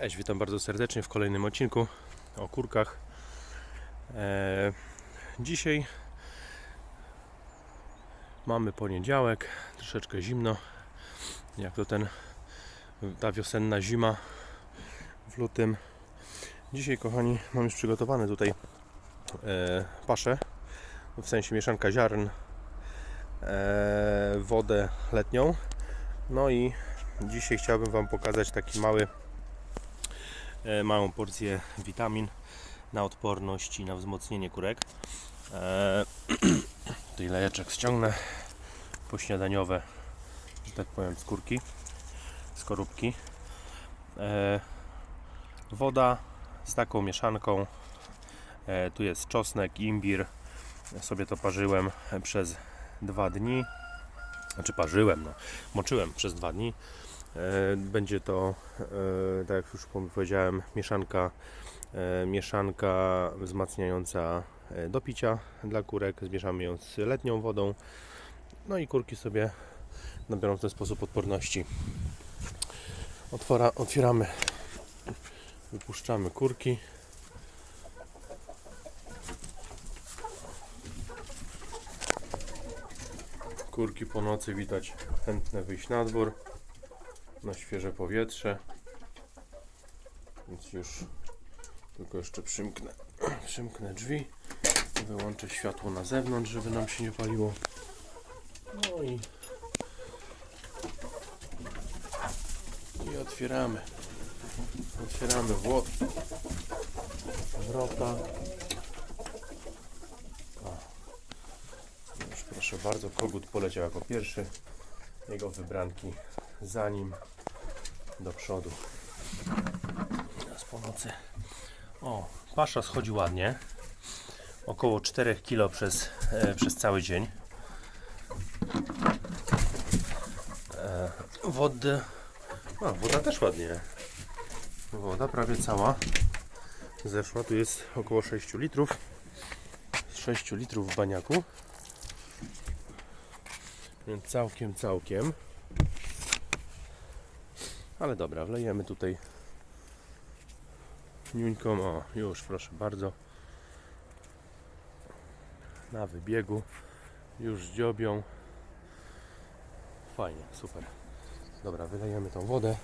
Cześć, witam bardzo serdecznie w kolejnym odcinku o kurkach. Eee, dzisiaj mamy poniedziałek, troszeczkę zimno, jak to ten ta wiosenna zima w lutym. Dzisiaj, kochani, mam już przygotowane tutaj e, paszę, w sensie mieszanka ziarn, e, wodę letnią. No i dzisiaj chciałbym Wam pokazać taki mały e, małą porcję witamin na odporność i na wzmocnienie kurek. E, tutaj lejeczek ściągnę pośniadaniowe, że tak powiem, skórki, skorupki. E, woda z taką mieszanką. E, tu jest czosnek, imbir. Sobie to parzyłem przez dwa dni. Znaczy parzyłem, no. moczyłem przez dwa dni. E, Będzie to, e, tak jak już powiedziałem, mieszanka, e, mieszanka wzmacniająca do picia dla kurek. Zmieszamy ją z letnią wodą. No i kurki sobie nabiorą w ten sposób odporności. Otwora, otwieramy, wypuszczamy kurki. Kurki po nocy widać chętne wyjść na dwór na świeże powietrze. Więc już tylko jeszcze przymknę, przymknę drzwi. Wyłączę światło na zewnątrz, żeby nam się nie paliło. No i, i otwieramy. Otwieramy wło- wrota. O. Już proszę bardzo, kogut poleciał jako pierwszy. Jego wybranki za nim do przodu. Teraz po nocy. O, pasza schodzi ładnie. Około 4 kg przez, e, przez cały dzień. E, wody. A, woda też ładnie. Woda prawie cała zeszła. Tu jest około 6 litrów. 6 litrów w baniaku. Więc całkiem, całkiem. Ale dobra, wlejemy tutaj niuńką. O, już proszę bardzo. Na wybiegu. Już dziobią. Fajnie, super. Dobra, wylejemy tą wodę.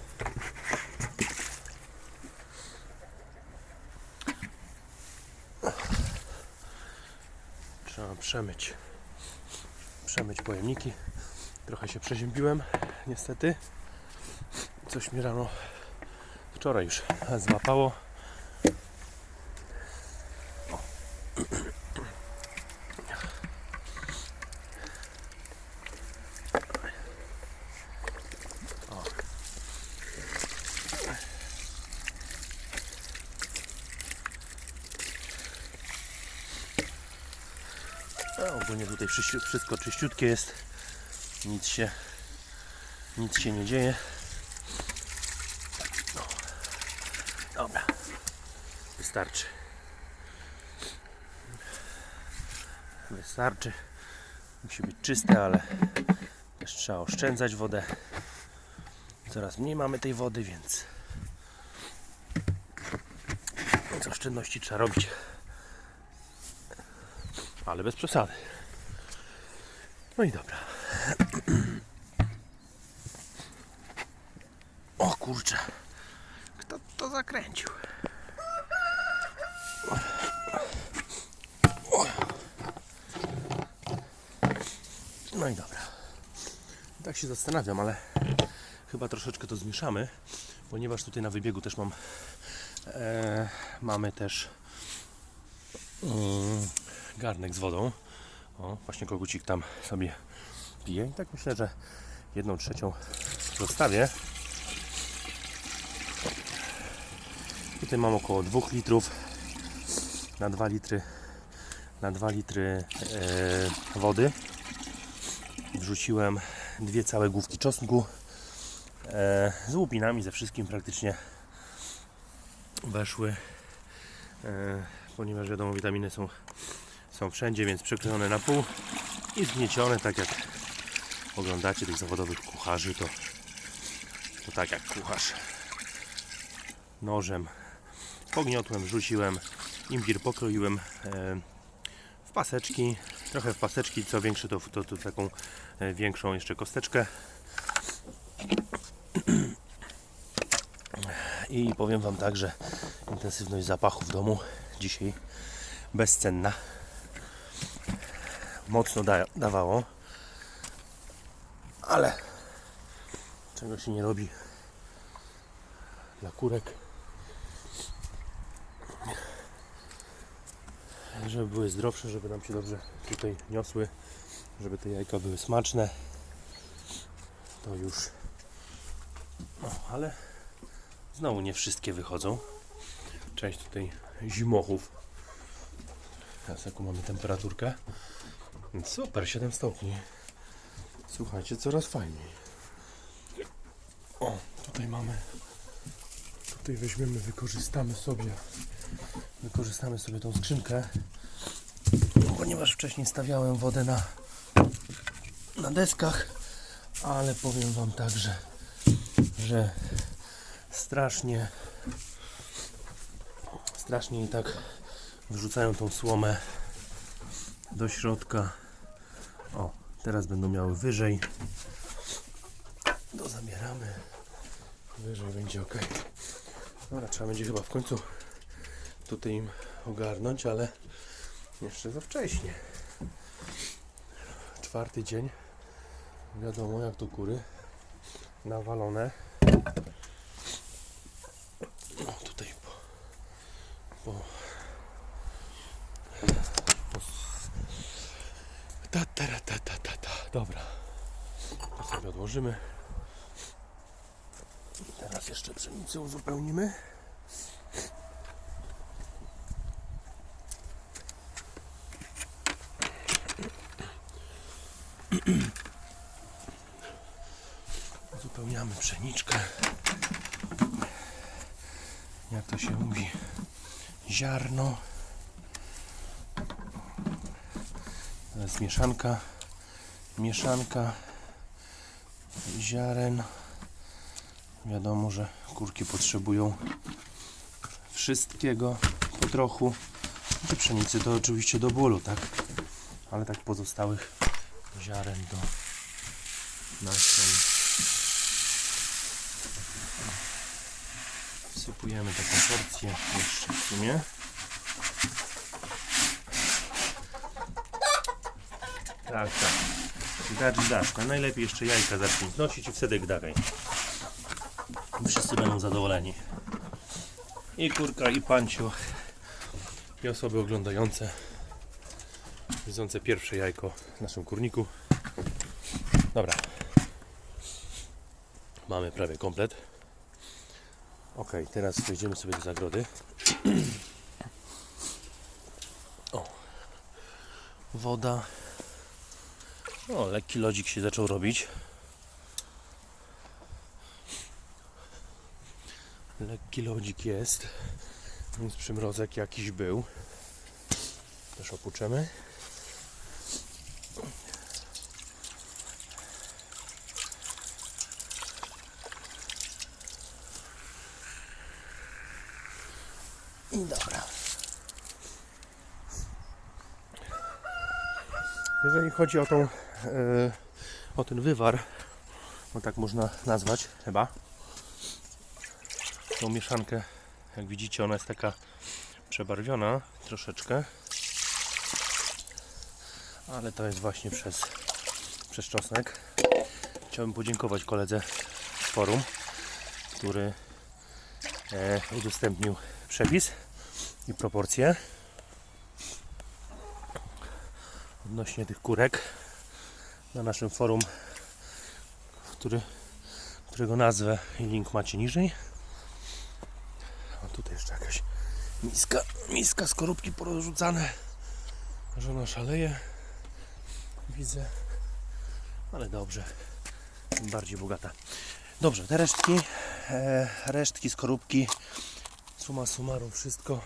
Trzeba przemyć. Przemyć pojemniki. Trochę się przeziębiłem, niestety. Coś mi rano wczoraj już złapało. O. A ogólnie tutaj wszystko czyściutkie jest. Nic się nic się nie dzieje. No. Dobra. Wystarczy. Wystarczy. Musi być czyste, ale też trzeba oszczędzać wodę. Coraz mniej mamy tej wody, więc z oszczędności trzeba robić. Ale bez przesady. No i dobra. O kurczę. Kto to zakręcił? No i dobra. Tak się zastanawiam, ale chyba troszeczkę to zmieszamy, ponieważ tutaj na wybiegu też mam e, mamy też mm, garnek z wodą. O, właśnie kogucik tam sobie pije i tak myślę, że jedną trzecią zostawię. Tutaj mam około 2 litrów na 2 litry na 2 litry e, wody. Wrzuciłem dwie całe główki czosnku e, z łupinami, ze wszystkim praktycznie weszły, e, ponieważ wiadomo witaminy są, są wszędzie, więc przekrojone na pół i zgniecione, tak jak oglądacie tych zawodowych kucharzy, to, to tak jak kucharz nożem. Pogniotłem, wrzuciłem, imbir pokroiłem e, w paseczki, trochę w paseczki, co większy to, to, to taką większą jeszcze kosteczkę. I powiem Wam tak, że intensywność zapachu w domu dzisiaj bezcenna. Mocno da, dawało, ale czego się nie robi dla kurek. Żeby były zdrowsze, żeby nam się dobrze tutaj niosły, żeby te jajka były smaczne. To już. No, ale znowu nie wszystkie wychodzą. Część tutaj zimochów. Teraz jaką mamy temperaturkę? Super, 7 stopni. Słuchajcie, coraz fajniej. O, tutaj mamy. Tutaj weźmiemy, wykorzystamy sobie. Wykorzystamy sobie tą skrzynkę. Ponieważ wcześniej stawiałem wodę na, na deskach, ale powiem Wam tak, że, strasznie strasznie i tak wrzucają tą słomę do środka. O, teraz będą miały wyżej. Dozabieramy. Wyżej będzie ok. Dobra, trzeba będzie chyba w końcu tutaj im ogarnąć, ale jeszcze za wcześnie. Czwarty dzień. Wiadomo jak to kury. Nawalone. No tutaj po, po, po ta, ta, ta, ta, ta, ta. Dobra. To sobie odłożymy. Teraz jeszcze pszenicę uzupełnimy. Uzupełniamy pszeniczkę. Jak to się mówi? Ziarno. To jest mieszanka. Mieszanka ziaren. Wiadomo, że kurki potrzebują wszystkiego po trochu. Czy pszenicy to oczywiście do bólu, tak? Ale tak pozostałych ziaren do nasion. Wsypujemy taką porcję jeszcze w sumie. Tak, tak. Dacz, dacz. A najlepiej jeszcze jajka zacznij znosić i wtedy gdawaj. Wszyscy będą zadowoleni. I kurka, i panciu. I osoby oglądające. Widzące pierwsze jajko w naszym kurniku. Dobra. Mamy prawie komplet. Ok, teraz wejdziemy sobie do zagrody. O. Woda. O, lekki lodzik się zaczął robić. Lekki lodzik jest. Więc przymrozek jakiś był. Też opuczemy. Jeżeli chodzi o tą, e, o ten wywar, bo tak można nazwać chyba, tą mieszankę, jak widzicie ona jest taka przebarwiona troszeczkę, ale to jest właśnie przez, przez czosnek. Chciałbym podziękować koledze z forum, który e, udostępnił przepis i proporcje odnośnie tych kurek na naszym forum, który, którego nazwę i link macie niżej. A tutaj jeszcze jakaś miska, miska skorupki porozrzucane. Żona szaleje. Widzę. Ale dobrze. Bardziej bogata. Dobrze, te resztki, e, resztki skorupki, suma summarum wszystko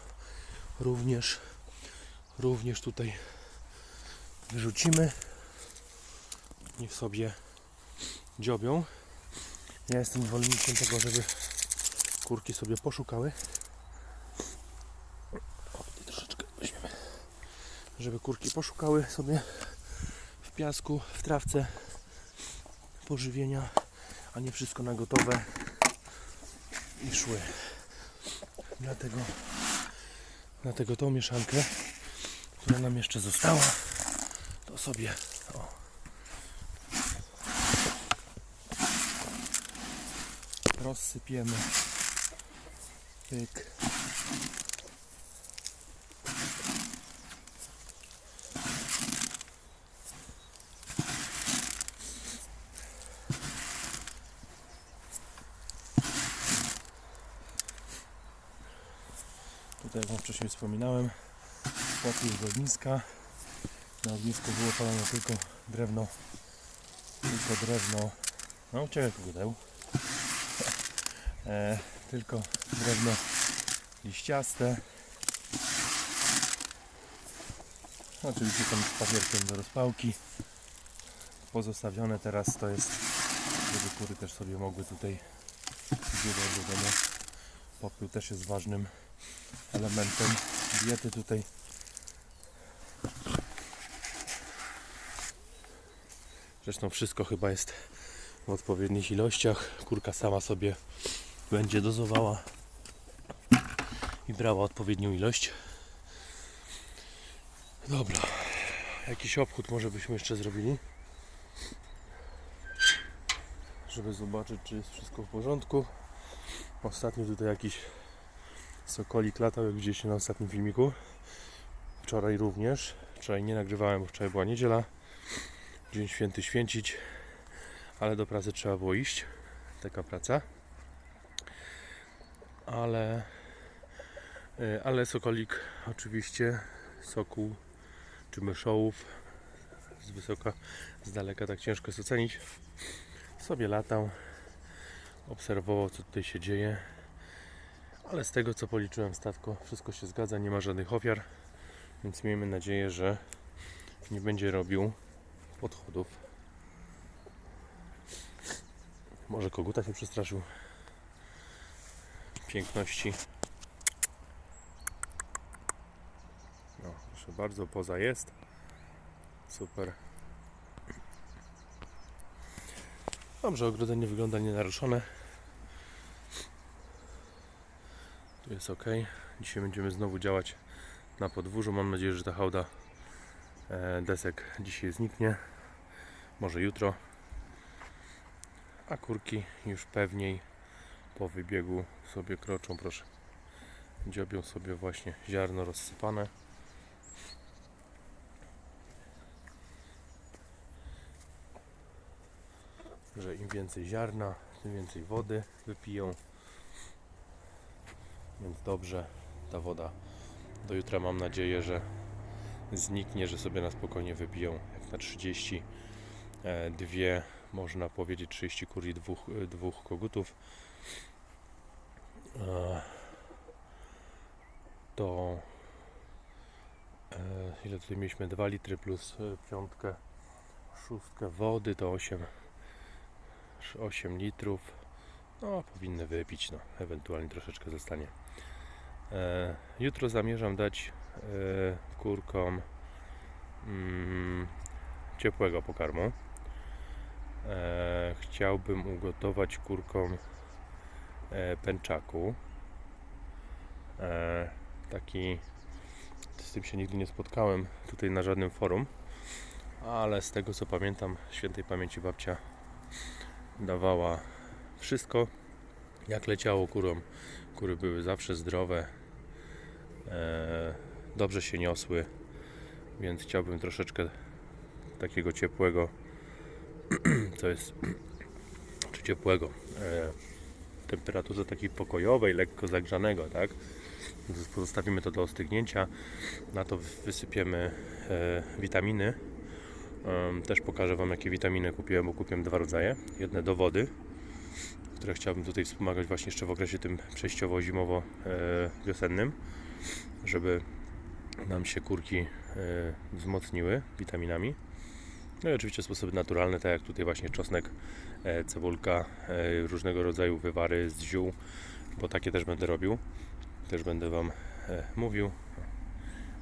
również, również tutaj wyrzucimy. Niech sobie dziobią. Ja jestem zwolennikiem tego, żeby kurki sobie poszukały. O, troszeczkę weźmiemy. Żeby kurki poszukały sobie w piasku, w trawce pożywienia, a nie wszystko na gotowe i szły. Dlatego, dlatego tą mieszankę, która nam jeszcze została, to sobie o, rozsypiemy. Pyk. Tutaj jak wcześniej wspominałem, pokój z ogniska. Na ognisku było palone tylko drewno, tylko drewno, no uciekaj kudeł. E, tylko drewno liściaste. Oczywiście tam z papierkiem do rozpałki. Pozostawione teraz to jest, żeby kury też sobie mogły tutaj zjadać do domu. Popiół też jest ważnym elementem diety tutaj. Zresztą wszystko chyba jest w odpowiednich ilościach. Kurka sama sobie będzie dozowała i brała odpowiednią ilość. Dobra, jakiś obchód może byśmy jeszcze zrobili, żeby zobaczyć, czy jest wszystko w porządku. Ostatnio tutaj jakiś sokolik latał, jak widzieliście na ostatnim filmiku. Wczoraj również. Wczoraj nie nagrywałem, bo wczoraj była niedziela. Dzień święty święcić, ale do pracy trzeba było iść. Taka praca ale y, ale sokolik oczywiście sokół czy myszołów z wysoka, z daleka tak ciężko jest ocenić sobie latał obserwował co tutaj się dzieje ale z tego co policzyłem statko wszystko się zgadza, nie ma żadnych ofiar więc miejmy nadzieję, że nie będzie robił podchodów może koguta się przestraszył piękności. No, proszę bardzo, poza jest. Super. Dobrze, ogrodzenie wygląda nienaruszone. Tu jest ok. Dzisiaj będziemy znowu działać na podwórzu. Mam nadzieję, że ta hałda e, desek dzisiaj zniknie. Może jutro. A kurki już pewniej po wybiegu sobie kroczą, proszę. Dziobią sobie właśnie ziarno rozsypane. Że im więcej ziarna, tym więcej wody wypiją. Więc dobrze, ta woda do jutra mam nadzieję, że zniknie, że sobie na spokojnie wypiją jak na 30 e, dwie, można powiedzieć 30 kur i dwóch, e, dwóch kogutów. E, to e, ile tutaj mieliśmy? 2 litry plus e, piątkę szóstkę wody to 8 8 litrów. No powinny wypić no ewentualnie troszeczkę zostanie. Jutro zamierzam dać kurkom mm, ciepłego pokarmu chciałbym ugotować kurkom e, pęczaku. E, taki z tym się nigdy nie spotkałem tutaj na żadnym forum, ale z tego co pamiętam, świętej pamięci babcia dawała wszystko jak leciało kurom. Kury były zawsze zdrowe, e, dobrze się niosły, więc chciałbym troszeczkę takiego ciepłego, co jest, czy ciepłego, e, temperaturze takiej pokojowej, lekko zagrzanego, tak? Pozostawimy to do ostygnięcia. Na to wysypiemy e, witaminy. E, też pokażę Wam, jakie witaminy kupiłem, bo kupiłem dwa rodzaje. Jedne do wody, które chciałbym tutaj wspomagać właśnie jeszcze w okresie tym przejściowo-zimowo-wiosennym, żeby nam się kurki e, wzmocniły witaminami. No i oczywiście sposoby naturalne, tak jak tutaj właśnie czosnek, e, cebulka, e, różnego rodzaju wywary z ziół. bo takie też będę robił. Też będę Wam e, mówił.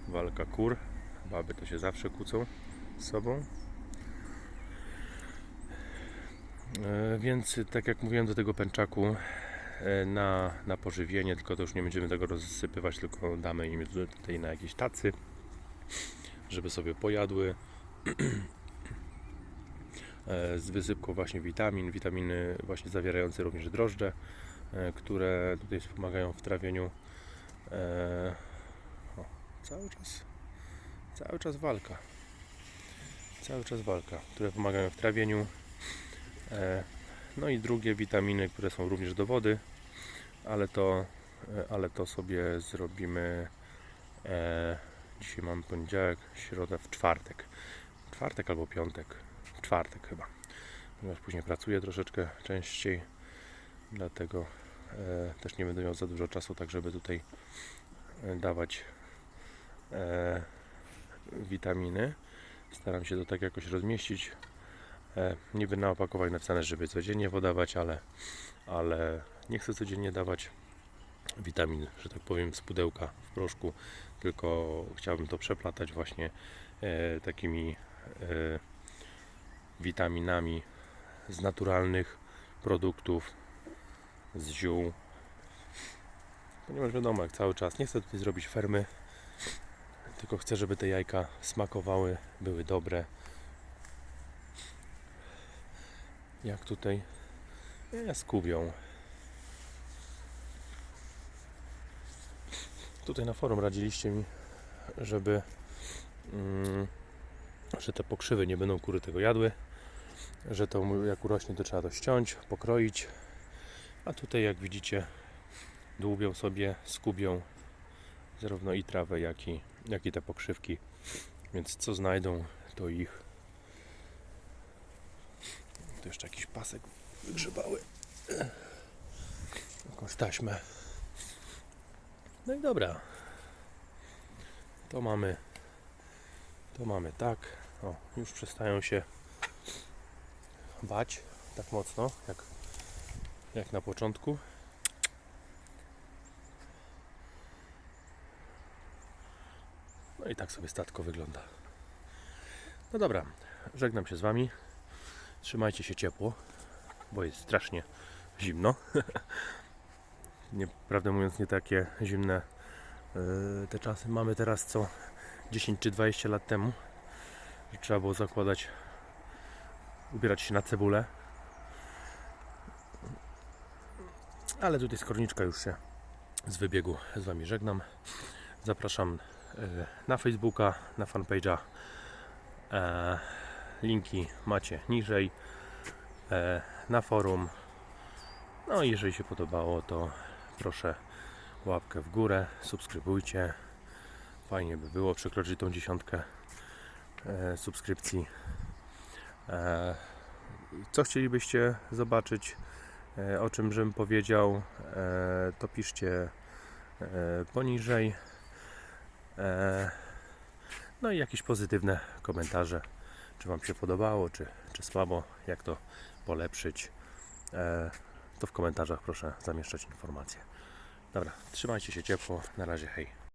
Walka kur. Baby to się zawsze kłócą z sobą. Więc tak jak mówiłem do tego pęczaku na, na pożywienie, tylko to już nie będziemy tego rozsypywać, tylko damy im tutaj na jakieś tacy, żeby sobie pojadły. E, Z wysypką właśnie witamin, witaminy właśnie zawierające również drożdże, e, które tutaj wspomagają w trawieniu. E, O, cały czas, cały czas walka. Cały czas walka, które pomagają w trawieniu. No i drugie witaminy, które są również do wody, ale to, ale to sobie zrobimy. Dzisiaj mamy poniedziałek, środę, w czwartek. Czwartek albo piątek. Czwartek chyba. Ponieważ później pracuję troszeczkę częściej, dlatego e, też nie będę miał za dużo czasu, tak żeby tutaj e, dawać e, witaminy. Staram się to tak jakoś rozmieścić. E, niby na opakowaniu napisane, żeby codziennie podawać, ale, ale nie chcę codziennie dawać witamin, że tak powiem, z pudełka w proszku, tylko chciałbym to przeplatać właśnie e, takimi e, witaminami z naturalnych produktów, z ziół. Ponieważ wiadomo, jak cały czas nie chcę tutaj zrobić fermy, tylko chcę, żeby te jajka smakowały, były dobre. Jak tutaj nie, skubią. Tutaj na forum radziliście mi, żeby mm, że te pokrzywy nie będą kury tego jadły, że to jak urośnie to trzeba to ściąć, pokroić, a tutaj jak widzicie dłubią sobie, skubią zarówno i trawę, jak i, jak i te pokrzywki, więc co znajdą, to ich. Tu jeszcze jakiś pasek wygrzebały, jakąś taśmę. No i dobra, to mamy to mamy tak. O, już przestają się bać tak mocno, jak, jak na początku. No i tak sobie statko wygląda. No dobra, żegnam się z Wami. Trzymajcie się ciepło, bo jest strasznie zimno. nie, prawdę mówiąc, nie takie zimne yy, te czasy mamy teraz, co 10 czy 20 lat temu, trzeba było zakładać, ubierać się na cebulę. Ale tutaj z korniczka już się z wybiegu z Wami żegnam. Zapraszam e, na Facebooka, na fanpage'a. E, Linki macie niżej. E, Na forum. No i jeżeli się podobało, to proszę łapkę w górę, subskrybujcie. Fajnie by było przekroczyć tą dziesiątkę subskrypcji. E, co chcielibyście zobaczyć, e, o czym żebym powiedział, e, to piszcie poniżej. No i jakieś pozytywne komentarze, czy Wam się podobało, czy, czy słabo, jak to polepszyć. To w komentarzach proszę zamieszczać informacje. Dobra, trzymajcie się ciepło. Na razie, hej.